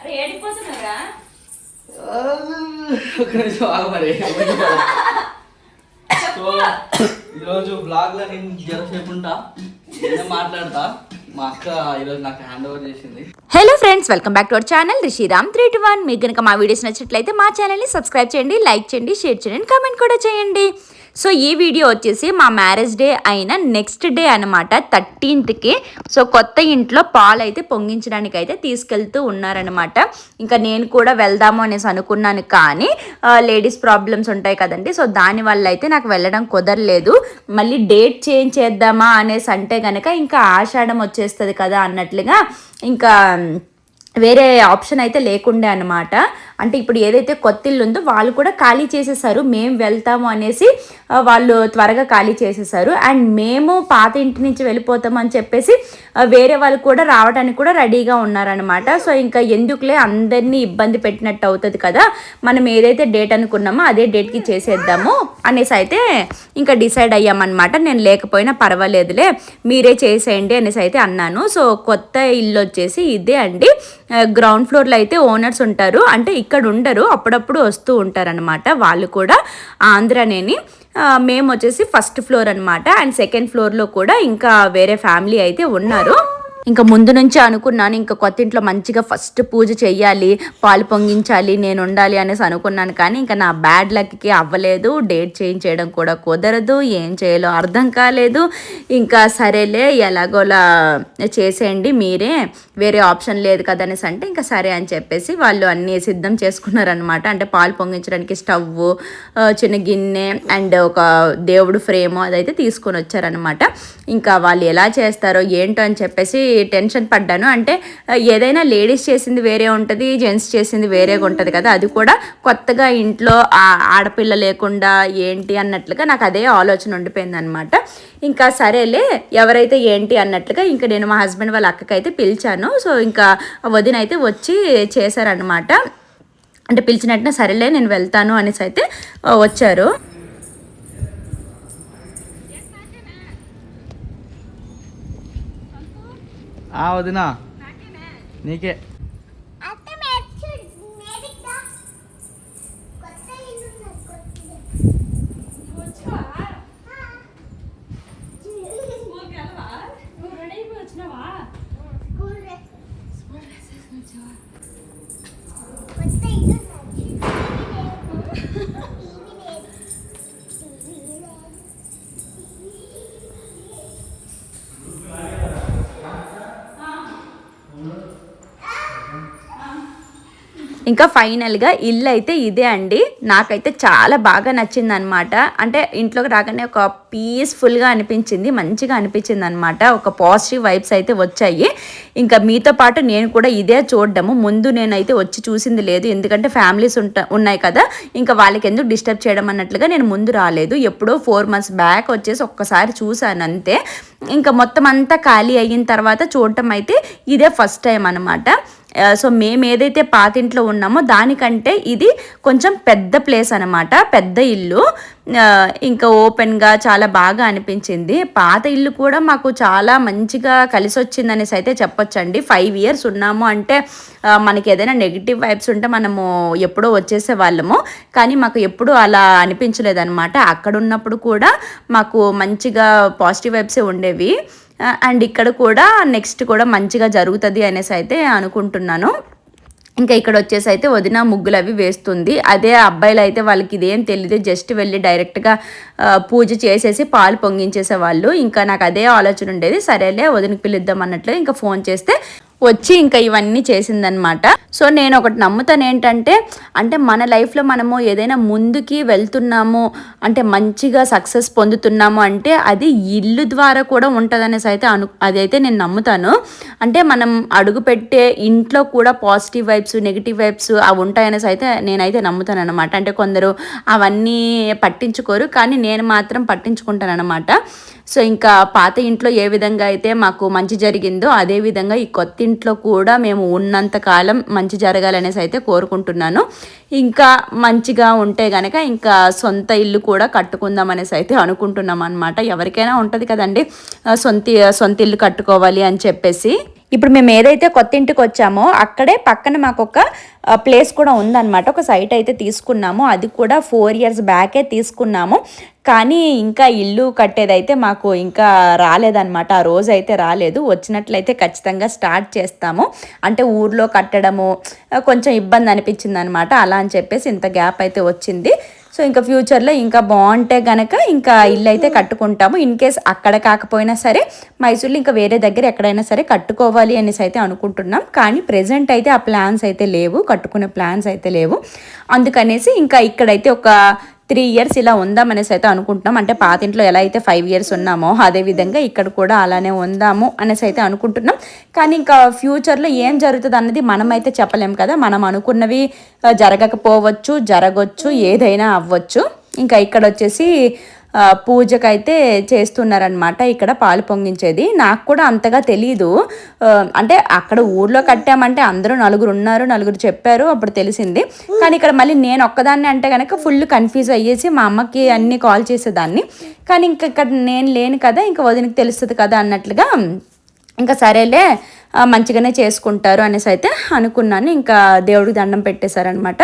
అరే ఏడిపోతున్నారా ఒక నిమిషం ఆగు మరి. సో ఈరోజు బ్లాగ్లో నేను జరసేపు ఉంటా. నేనే మాట్లాడతా. మా అక్క ఈరోజు నాకు హ్యాండ్ ఓవర్ చేసింది. Hello friends welcome back to our channel Rishiram three two one మీకు కనుక మా వీడియోస్ నచ్చినట్లయితే మా ఛానల్ని సబ్స్క్రైబ్ చేయండి లైక్ చేయండి షేర్ చేయండి కామెంట్ కూడా చేయండి. సో ఈ వీడియో వచ్చేసి మా మ్యారేజ్ డే అయిన నెక్స్ట్ డే అనమాట థర్టీన్త్కి. సో కొత్త ఇంట్లో పాలు అయితే పొంగించడానికి అయితే తీసుకెళ్తూ ఉన్నారనమాట ఇంకా నేను కూడా వెళ్దాము అనేసి అనుకున్నాను కానీ లేడీస్ ప్రాబ్లమ్స్ ఉంటాయి కదండి. సో దానివల్ల అయితే నాకు వెళ్ళడం కుదరలేదు. మళ్ళీ డేట్ చేంజ్ చేద్దామా అనేసి అంటే కనుక ఇంకా ఆషాఢం వచ్చేస్తుంది కదా అన్నట్లుగా ఇంకా వేరే ఆప్షన్ అయితే లేకుండే అనమాట అంటే ఇప్పుడు ఏదైతే కొత్త ఇల్లు ఉందో వాళ్ళు కూడా ఖాళీ చేసేసారు మేము వెళ్తాము అనేసి వాళ్ళు త్వరగా ఖాళీ చేసేసారు. అండ్ మేము పాత ఇంటి నుంచి వెళ్ళిపోతాం అని చెప్పేసి వేరే వాళ్ళు కూడా రావడానికి కూడా రెడీగా ఉన్నారనమాట సో ఇంకా ఎందుకులే అందరినీ ఇబ్బంది పెట్టినట్టు అవుతుంది కదా మనం ఏదైతే డేట్ అనుకున్నామో అదే డేట్కి చేసేద్దాము అనేసి అయితే ఇంకా డిసైడ్ అయ్యామన్నమాట. నేను లేకపోయినా పర్వాలేదులే మీరే చేసేయండి అనేసి అయితే అన్నాను. సో కొత్త ఇల్లు వచ్చేసి ఇదే అండి. గ్రౌండ్ ఫ్లోర్లో అయితే ఓనర్స్ ఉంటారు. అంటే ఇక్కడ ఉండరు అప్పుడప్పుడు వస్తూ ఉంటారనమాట వాళ్ళు కూడా ఆంధ్రనేని. మేము వచ్చేసి ఫస్ట్ ఫ్లోర్ అనమాట అండ్ సెకండ్ ఫ్లోర్లో కూడా ఇంకా వేరే ఫ్యామిలీ అయితే ఉన్నారు. ఇంకా ముందు నుంచి అనుకున్నాను ఇంకా కొత్త ఇంట్లో మంచిగా ఫస్ట్ పూజ చేయాలి పాలు పొంగించాలి నేను ఉండాలి అనేసి అనుకున్నాను. కానీ ఇంకా నా బ్యాడ్ లక్కి అవ్వలేదు డేట్ చేంజ్ చేయడం కూడా కుదరదు ఏం చేయాలో అర్థం కాలేదు. ఇంకా సరేలే ఎలాగోలా చేసేయండి మీరే వేరే ఆప్షన్ లేదు కదా అనేసి అంటే ఇంకా సరే అని చెప్పేసి వాళ్ళు అన్నీ సిద్ధం చేసుకున్నారనమాట అంటే పాలు పొంగించడానికి స్టవ్ చిన్న గిన్నె అండ్ ఒక దేవుడు ఫ్రేమ్ అదైతే తీసుకొని వచ్చారనమాట ఇంకా వాళ్ళు ఎలా చేస్తారో ఏంటో అని చెప్పేసి టెన్షన్ పడ్డాను. అంటే ఏదైనా లేడీస్ చేసింది వేరే ఉంటుంది జెంట్స్ చేసింది వేరేగా ఉంటుంది కదా అది కూడా కొత్తగా ఇంట్లో ఆడపిల్ల లేకుండా ఏంటి అన్నట్లుగా నాకు అదే ఆలోచన ఉండిపోయింది అనమాట ఇంకా సరేలే ఎవరైతే ఏంటి అన్నట్లుగా ఇంకా నేను మా హస్బెండ్ వాళ్ళ అక్కకైతే పిలిచాను. సో ఇంకా వదిన అయితే వచ్చి చేశారనమాట అంటే పిలిచినట్టున సరేలే నేను వెళ్తాను అనేసి అయితే వచ్చారు. వదినా. నీకే. ఇంకా ఫైనల్గా ఇల్లు అయితే ఇదే అండి. నాకైతే చాలా బాగా నచ్చింది అనమాట అంటే ఇంట్లోకి రాగానే ఒక పీస్ఫుల్గా అనిపించింది మంచిగా అనిపించింది అనమాట ఒక పాజిటివ్ వైబ్స్ అయితే వచ్చాయి. ఇంకా మీతో పాటు నేను కూడా ఇదే చూడడము. ముందు నేనైతే వచ్చి చూసింది లేదు. ఎందుకంటే ఫ్యామిలీస్ ఉంట ఉన్నాయి కదా. ఇంకా వాళ్ళకి ఎందుకు డిస్టర్బ్ చేయడం అన్నట్లుగా నేను ముందు రాలేదు. ఎప్పుడో ఫోర్ మంత్స్ బ్యాక్ వచ్చేసి ఒక్కసారి చూశాను అంతే. ఇంకా మొత్తం అంతా ఖాళీ అయిన తర్వాత చూడటం అయితే ఇదే ఫస్ట్ టైం అనమాట సో మేము ఏదైతే పాతింట్లో ఉన్నామో దానికంటే ఇది కొంచెం పెద్ద ప్లేస్ అనమాట పెద్ద ఇల్లు. ఇంకా ఓపెన్గా చాలా బాగా అనిపించింది. పాత ఇల్లు కూడా మాకు చాలా మంచిగా కలిసి వచ్చింది అనేసి అయితే చెప్పొచ్చండి. ఫైవ్ ఇయర్స్ ఉన్నాము అంటే మనకి ఏదైనా నెగిటివ్ వైబ్స్ ఉంటే మనము ఎప్పుడో వచ్చేసే వాళ్ళము. కానీ మాకు ఎప్పుడూ అలా అనిపించలేదు అనమాట అక్కడ ఉన్నప్పుడు కూడా మాకు మంచిగా పాజిటివ్ వైబ్సే ఉండేవి. అండ్ ఇక్కడ కూడా నెక్స్ట్ కూడా మంచిగా జరుగుతుంది అనేసి అయితే అనుకుంటున్నాను. ఇంకా ఇక్కడ వచ్చేసి అయితే వదిన ముగ్గులు అవి వేస్తుంది. అదే అబ్బాయిలు అయితే వాళ్ళకి ఇదేం తెలియదు జస్ట్ వెళ్ళి డైరెక్ట్గా పూజ చేసేసి పాలు పొంగించేసే వాళ్ళు ఇంకా నాకు అదే ఆలోచన ఉండేది సరేలే వదినకి పిలుద్దాం అన్నట్లు ఇంకా ఫోన్ చేస్తే వచ్చి ఇంకా ఇవన్నీ చేసిందనమాట సో నేను ఒకటి నమ్ముతాను ఏంటంటే అంటే మన లైఫ్లో మనము ఏదైనా ముందుకి వెళ్తున్నాము అంటే మంచిగా సక్సెస్ పొందుతున్నాము అంటే అది ఇల్లు ద్వారా కూడా ఉంటుందనేసి అయితే అను అదైతే నేను నమ్ముతాను. అంటే మనం అడుగుపెట్టే ఇంట్లో కూడా పాజిటివ్ వైబ్స్ నెగిటివ్ వైబ్స్ అవి ఉంటాయనేసి అయితే నేనైతే నమ్ముతాను అనమాట అంటే కొందరు అవన్నీ పట్టించుకోరు కానీ నేను మాత్రం పట్టించుకుంటాను అనమాట సో ఇంకా పాత ఇంట్లో ఏ విధంగా అయితే మాకు మంచి జరిగిందో అదే విధంగా ఈ కొత్త ఇంట్లో కూడా మేము ఉన్నంత కాలం మంచి జరగాలనేసి అయితే కోరుకుంటున్నాను. ఇంకా మంచిగా ఉంటే గనక ఇంకా సొంత ఇల్లు కూడా కట్టుకుందాం అనేసి అయితే అనుకుంటున్నాం అనమాట ఎవరికైనా ఉంటుంది కదండి సొంత సొంత ఇల్లు కట్టుకోవాలి అని చెప్పేసి. ఇప్పుడు మేము ఏదైతే కొత్త ఇంటికి వచ్చామో అక్కడే పక్కన మాకు ఒక ప్లేస్ కూడా ఉందన్నమాట. ఒక సైట్ అయితే తీసుకున్నాము. అది కూడా ఫోర్ ఇయర్స్ బ్యాకే తీసుకున్నాము. కానీ ఇంకా ఇల్లు కట్టేదైతే మాకు ఇంకా రాలేదన్నమాట. ఆ రోజు అయితే రాలేదు. వచ్చినట్లయితే ఖచ్చితంగా స్టార్ట్ చేస్తాము. అంటే ఊర్లో కట్టడము కొంచెం ఇబ్బంది అనిపించింది అనమాట అలా అని చెప్పేసి ఇంత గ్యాప్ అయితే వచ్చింది. సో ఇంకా ఫ్యూచర్లో ఇంకా బాగుంటే గనక ఇంకా ఇల్లు అయితే కట్టుకుంటాము. ఇన్ కేస్ అక్కడ కాకపోయినా సరే మైసూర్లో ఇంకా వేరే దగ్గర ఎక్కడైనా సరే కట్టుకోవాలి అనేసి అయితే అనుకుంటున్నాం. కానీ ప్రెజెంట్ అయితే ఆ ప్లాన్స్ అయితే లేవు కట్టుకునే ప్లాన్స్ అయితే లేవు. అందుకనేసి ఇంకా ఇక్కడైతే ఒక త్రీ ఇయర్స్ ఇలా ఉందామనేసి అయితే అనుకుంటున్నాం. అంటే పాతింట్లో ఎలా అయితే ఫైవ్ ఇయర్స్ ఉన్నామో అదే విధంగా ఇక్కడ కూడా అలానే ఉందాము అనేసి అయితే అనుకుంటున్నాం. కానీ ఇంకా ఫ్యూచర్లో ఏం జరుగుతుంది అన్నది మనం అయితే చెప్పలేం కదా. మనం అనుకున్నవి జరగకపోవచ్చు జరగవచ్చు ఏదైనా అవ్వచ్చు. ఇంకా ఇక్కడ వచ్చేసి పూజకైతే చేస్తున్నారనమాట ఇక్కడ పాలు పొంగించేది. నాకు కూడా అంతగా తెలీదు. అంటే అక్కడ ఊర్లో కట్టామంటే అందరూ నలుగురు ఉన్నారు నలుగురు చెప్పారు అప్పుడు తెలిసింది. కానీ ఇక్కడ మళ్ళీ నేను ఒక్కదాన్ని అంటే కనుక ఫుల్ కన్ఫ్యూజ్ అయ్యేసి మా అమ్మకి అన్ని కాల్ చేసేదాన్ని. కానీ ఇంకా ఇక్కడ నేను లేను కదా ఇంకా వదినకి తెలుస్తుంది కదా అన్నట్లుగా ఇంకా సరేలే మంచిగానే చేసుకుంటారు అనేసి అయితే అనుకున్నాను. ఇంకా దేవుడికి దండం పెట్టేశారనమాట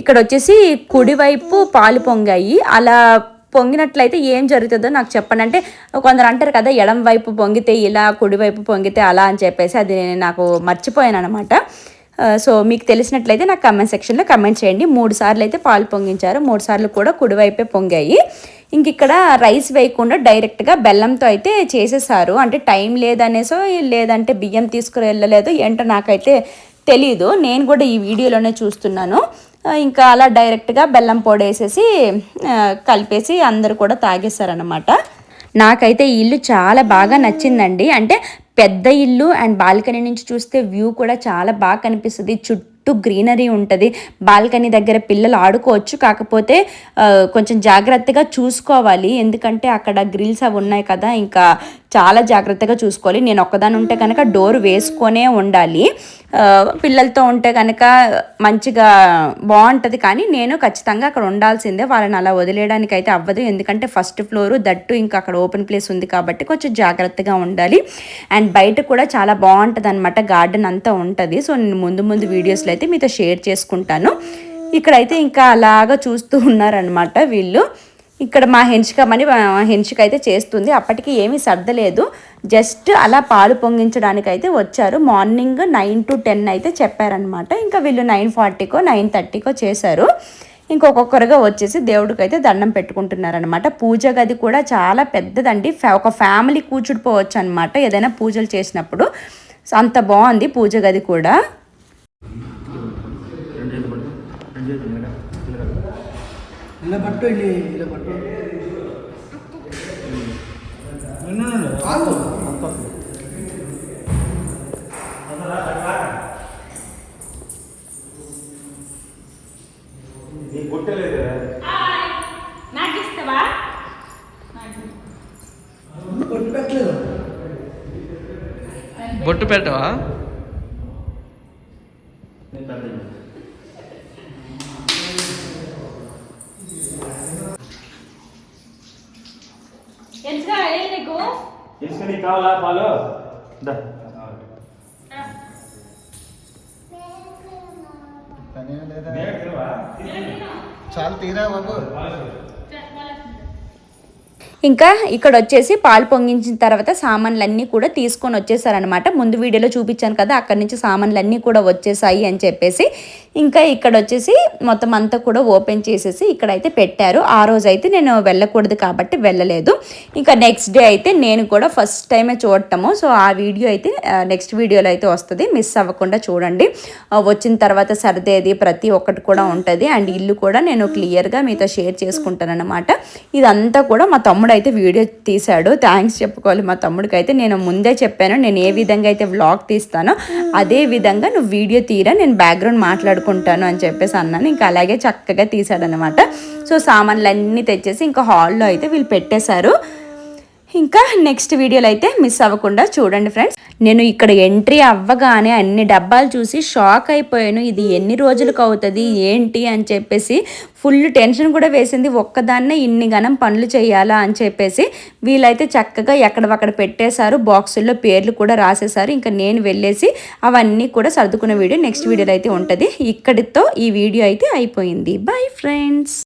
ఇక్కడ వచ్చేసి కుడివైపు పాలు పొంగాయి. అలా పొంగినట్లయితే ఏం జరుగుతుందో నాకు చెప్పండి. అంటే కొందరు అంటారు కదా ఎడం వైపు పొంగితే ఇలా కుడివైపు పొంగితే అలా అని చెప్పేసి అది నేను నాకు మర్చిపోయాను అనమాట సో మీకు తెలిసినట్లయితే నాకు కమెంట్ సెక్షన్లో కమెంట్ చేయండి. మూడు సార్లు అయితే పాలు పొంగించారు. మూడు సార్లు కూడా కుడివైపే పొంగాయి. ఇంక ఇక్కడ రైస్ వేయకుండా డైరెక్ట్గా బెల్లంతో అయితే చేసేసారు. అంటే టైం లేదనేసో లేదంటే బియ్యం తీసుకుని వెళ్ళలేదు. ఏంటో నాకైతే తెలీదు. నేను కూడా ఈ వీడియోలోనే చూస్తున్నాను. ఇంకా అలా డైరెక్ట్గా బెల్లం పొడి వేసేసి కలిపేసి అందరు కూడా తాగేశారనమాట నాకైతే ఈ ఇల్లు చాలా బాగా నచ్చిందండి. అంటే పెద్ద ఇల్లు అండ్ బాల్కనీ నుంచి చూస్తే వ్యూ కూడా చాలా బాగా కనిపిస్తుంది. చుట్టూ గ్రీనరీ ఉంటుంది. బాల్కనీ దగ్గర పిల్లలు ఆడుకోవచ్చు. కాకపోతే కొంచెం జాగ్రత్తగా చూసుకోవాలి. ఎందుకంటే అక్కడ గ్రిల్స్ అవి ఉన్నాయి కదా. ఇంకా చాలా జాగ్రత్తగా చూసుకోవాలి. నేను ఒక్కదాని ఉంటే కనుక డోర్ వేసుకొనే ఉండాలి. పిల్లలతో ఉంటే కనుక మంచిగా బాగుంటుంది. కానీ నేను ఖచ్చితంగా అక్కడ ఉండాల్సిందే. వాళ్ళని అలా వదిలేయడానికి అయితే అవ్వదు. ఎందుకంటే ఫస్ట్ ఫ్లోర్ దట్టు ఇంకా అక్కడ ఓపెన్ ప్లేస్ ఉంది కాబట్టి కొంచెం జాగ్రత్తగా ఉండాలి. అండ్ బయట కూడా చాలా బాగుంటుంది అనమాట గార్డెన్ అంతా ఉంటుంది. సో నేను ముందు ముందు వీడియోస్లో అయితే మీతో షేర్ చేసుకుంటాను. ఇక్కడైతే ఇంకా అలాగా చూస్తూ ఉన్నారనమాట వీళ్ళు. ఇక్కడ మా హెన్షికమని మా హెన్షిక అయితే చేస్తుంది. అప్పటికి ఏమీ సర్దలేదు. జస్ట్ అలా పాలు పొంగించడానికి అయితే వచ్చారు. మార్నింగ్ నైన్ టు టెన్ అయితే చెప్పారనమాట ఇంకా వీళ్ళు నైన్ ఫార్టీకో నైన్ థర్టీకో చేశారు. ఇంకొకొక్కరుగా వచ్చేసి దేవుడికి అయితే దండం పెట్టుకుంటున్నారనమాట పూజ గది కూడా చాలా పెద్దదండి. ఫ్యా- ఒక ఫ్యామిలీ కూర్చుడిపోవచ్చు అనమాట ఏదైనా పూజలు చేసినప్పుడు. సో అంత బాగుంది పూజ గది కూడా. ఇలా పట్టు వెళ్ళి ఇలా పట్టు బొట్టు పెట్టవా? ఎంత ఏ నీకు? తీసుకుని కావాలా పాలు? దా. పనేం లేదా? నేను తినవా? చాలు తీరా బాబు. ఇంకా ఇక్కడ వచ్చేసి పాలు పొంగించిన తర్వాత సామాన్లన్నీ కూడా తీసుకొని వచ్చేసారనమాట ముందు వీడియోలో చూపించాను కదా అక్కడి నుంచి సామాన్లన్నీ కూడా వచ్చేసాయి అని చెప్పేసి ఇంకా ఇక్కడ వచ్చేసి మొత్తం అంతా కూడా ఓపెన్ చేసేసి ఇక్కడైతే పెట్టారు. ఆ రోజు అయితే నేను వెళ్ళకూడదు కాబట్టి వెళ్ళలేదు. ఇంకా నెక్స్ట్ డే అయితే నేను కూడా ఫస్ట్ టైమే చూడటము. సో ఆ వీడియో అయితే నెక్స్ట్ వీడియోలో అయితే వస్తుంది. మిస్ అవ్వకుండా చూడండి. వచ్చిన తర్వాత సర్దేది ప్రతి ఒక్కటి కూడా ఉంటుంది. అండ్ ఇల్లు కూడా నేను క్లియర్గా మీతో షేర్ చేసుకుంటాను అనమాట ఇదంతా కూడా మా తమ్ముడు అయితే వీడియో తీశాడు. థ్యాంక్స్ చెప్పుకోవాలి మా తమ్ముడికి అయితే నేను ముందే చెప్పాను. నేను ఏ విధంగా అయితే వ్లాగ్ తీస్తానో అదే విధంగా నువ్వు వీడియో తీరా. నేను బ్యాక్గ్రౌండ్ మాట్లాడుకుంటాను అని చెప్పేసి అన్నాను. ఇంకా అలాగే చక్కగా తీశాడనమాట సో సామాన్లు అన్నీ తెచ్చేసి ఇంకా హాల్లో అయితే వీళ్ళు పెట్టేశారు. ఇంకా నెక్స్ట్ వీడియోలో అయితే మిస్ అవ్వకుండా చూడండి ఫ్రెండ్స్ నేను ఇక్కడ ఎంట్రీ అవ్వగానే అన్ని డబ్బాలు చూసి షాక్ అయిపోయాను. ఇది ఎన్ని రోజులకు అవుతుంది? ఏంటి? అని చెప్పేసి ఫుల్ టెన్షన్ కూడా వేసింది. ఒక్కదాన్నే ఇన్ని గనం పనులు చేయాలా? అని చెప్పేసి వీళ్ళైతే చక్కగా ఎక్కడవక్కడ పెట్టేశారు. బాక్సుల్లో పేర్లు కూడా రాసేశారు. ఇంకా నేను వెళ్ళేసి అవన్నీ కూడా సర్దుకున్న వీడియో నెక్స్ట్ వీడియోలో అయితే ఉంటుంది. ఇక్కడితో ఈ వీడియో అయితే అయిపోయింది. Bye friends